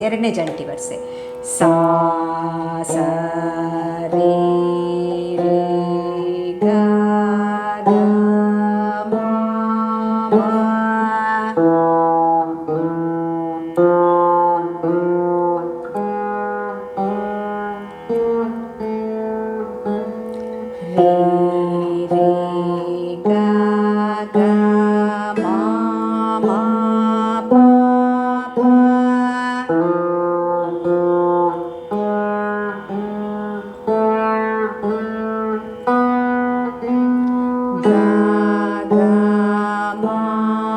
ಎರಡನೇ ಜಂಟಿ ವರ್ಸೆ. ಸಾ ಸ ರೇ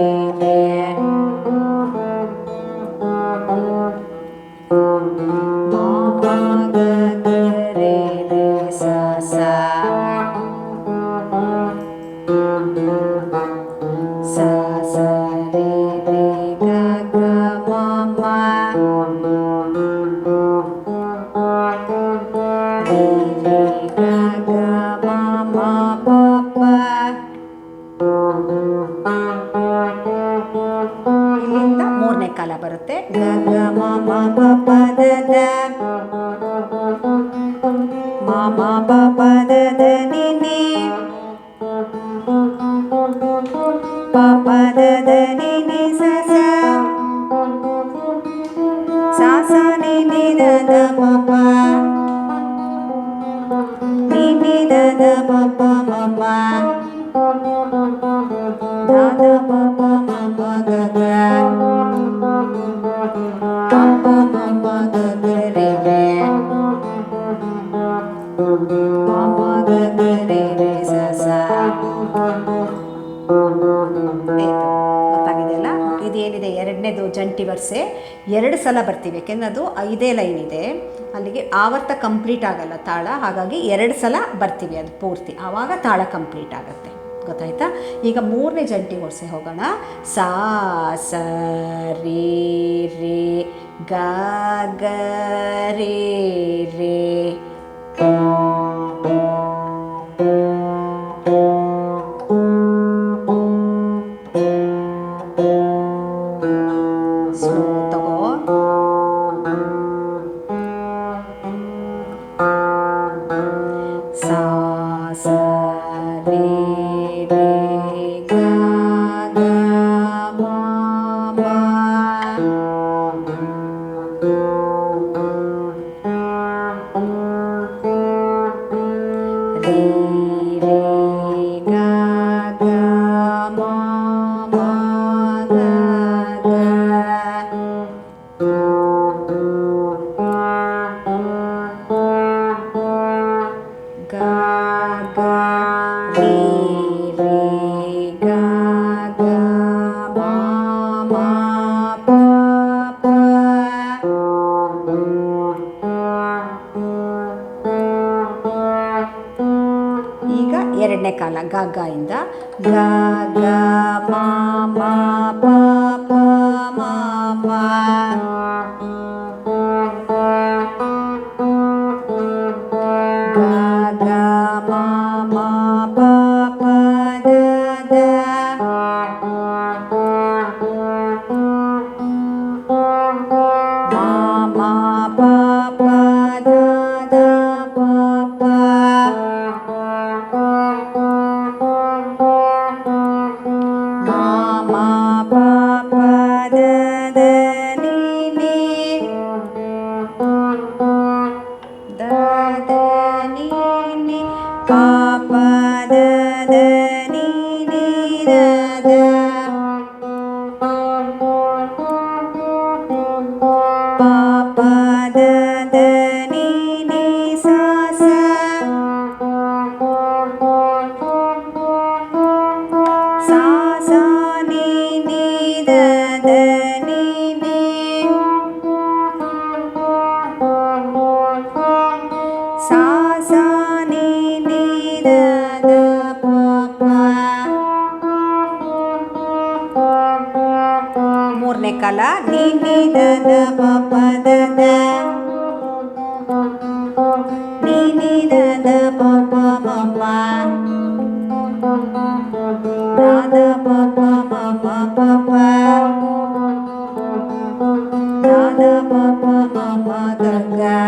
Mm-hmm. ಬರುತ್ತೆ ಗ ಗ ಮ ಮ ಪ ಪ ದ ದ ಮ ಮ ಪ ಪ ದ ದ ನಿ ನಿ ಪ ಪ ದ ದ ನಿ ನಿ ಸ ಸ ಸ ಸ ನಿ ನಿ ದ ದ ಪ ಪ ನಿ ನಿ ದ ದ ಪ ಪ ಗೊತ್ತಾಗಿದೆಯಲ್ಲ? ಇದೇನಿದೆ ಎರಡನೇದು ಜಂಟಿ ವರ್ಸೆ. ಎರಡು ಸಲ ಬರ್ತೀವಿ. ಯಾಕೆಂದ್ರೆ ಅದು ಐದೇ ಲೈನ್ ಇದೆ. ಅಲ್ಲಿಗೆ ಆವರ್ತ ಕಂಪ್ಲೀಟ್ ಆಗಲ್ಲ ತಾಳ. ಹಾಗಾಗಿ ಎರಡು ಸಲ ಬರ್ತೀವಿ ಅದು ಪೂರ್ತಿ. ಆವಾಗ ತಾಳ ಕಂಪ್ಲೀಟ್ ಆಗುತ್ತೆ. ಗೊತ್ತಾಯ್ತಾ? ಈಗ ಮೂರನೇ ಜಂಟಿ ವರ್ಸೆ ಹೋಗೋಣ. ಸಾ, ಸ, ರೇ ರೇ ಗ, ರೇ ರೇ. ಗ ಗ ಇಂದ ಗ ಗ ಮ ಮ ಪ ಪ Ni ni da da ba ba ba Da da ba ba ba ba ba Da da ba ba ba ba da ga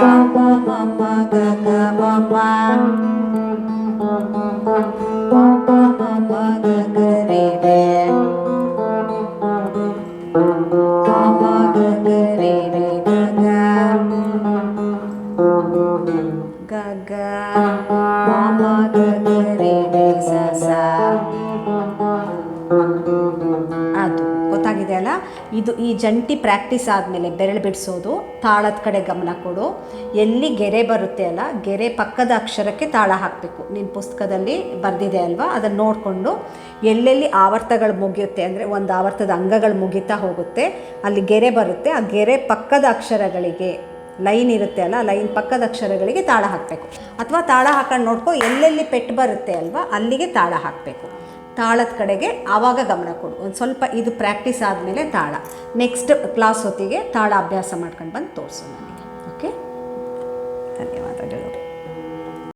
Ba ba ba ba ga ಇದು ಈ ಜಂಟಿ ಪ್ರಾಕ್ಟೀಸ್ ಆದಮೇಲೆ ಬೆರಳು ಬಿಡಿಸೋದು, ತಾಳದ ಕಡೆ ಗಮನ ಕೊಡು. ಎಲ್ಲಿ ಗೆರೆ ಬರುತ್ತೆ ಅಲ್ಲ, ಗೆರೆ ಪಕ್ಕದ ಅಕ್ಷರಕ್ಕೆ ತಾಳ ಹಾಕಬೇಕು. ನಿನ್ನ ಪುಸ್ತಕದಲ್ಲಿ ಬರೆದಿದೆ ಅಲ್ವಾ? ಅದನ್ನು ನೋಡಿಕೊಂಡು ಎಲ್ಲೆಲ್ಲಿ ಆವರ್ತಗಳು ಮುಗಿಯುತ್ತೆ ಅಂದರೆ ಒಂದು ಆವರ್ತದ ಅಂಗಗಳು ಮುಗಿತಾ ಹೋಗುತ್ತೆ, ಅಲ್ಲಿ ಗೆರೆ ಬರುತ್ತೆ, ಆ ಗೆರೆ ಪಕ್ಕದ ಅಕ್ಷರಗಳಿಗೆ ಲೈನ್ ಇರುತ್ತೆ ಅಲ್ಲ ಲೈನ್ ಪಕ್ಕದ ಅಕ್ಷರಗಳಿಗೆ ತಾಳ ಹಾಕಬೇಕು. ಅಥವಾ ತಾಳ ಹಾಕೊಂಡು ನೋಡ್ಕೊ, ಎಲ್ಲೆಲ್ಲಿ ಪೆಟ್ಟು ಬರುತ್ತೆ ಅಲ್ವಾ, ಅಲ್ಲಿಗೆ ತಾಳ ಹಾಕಬೇಕು. ತಾಳದ ಕಡೆಗೆ ಆವಾಗ ಗಮನ ಕೊಡು. ಒಂದು ಸ್ವಲ್ಪ ಇದು ಪ್ರಾಕ್ಟೀಸ್ ಆದಮೇಲೆ ತಾಳ. ನೆಕ್ಸ್ಟ್ ಕ್ಲಾಸ್ ಹೊತ್ತಿಗೆ ತಾಳ ಅಭ್ಯಾಸ ಮಾಡ್ಕೊಂಡು ಬಂದು ತೋರಿಸು ನನಗೆ. ಓಕೆ ಧನ್ಯವಾದಗಳು.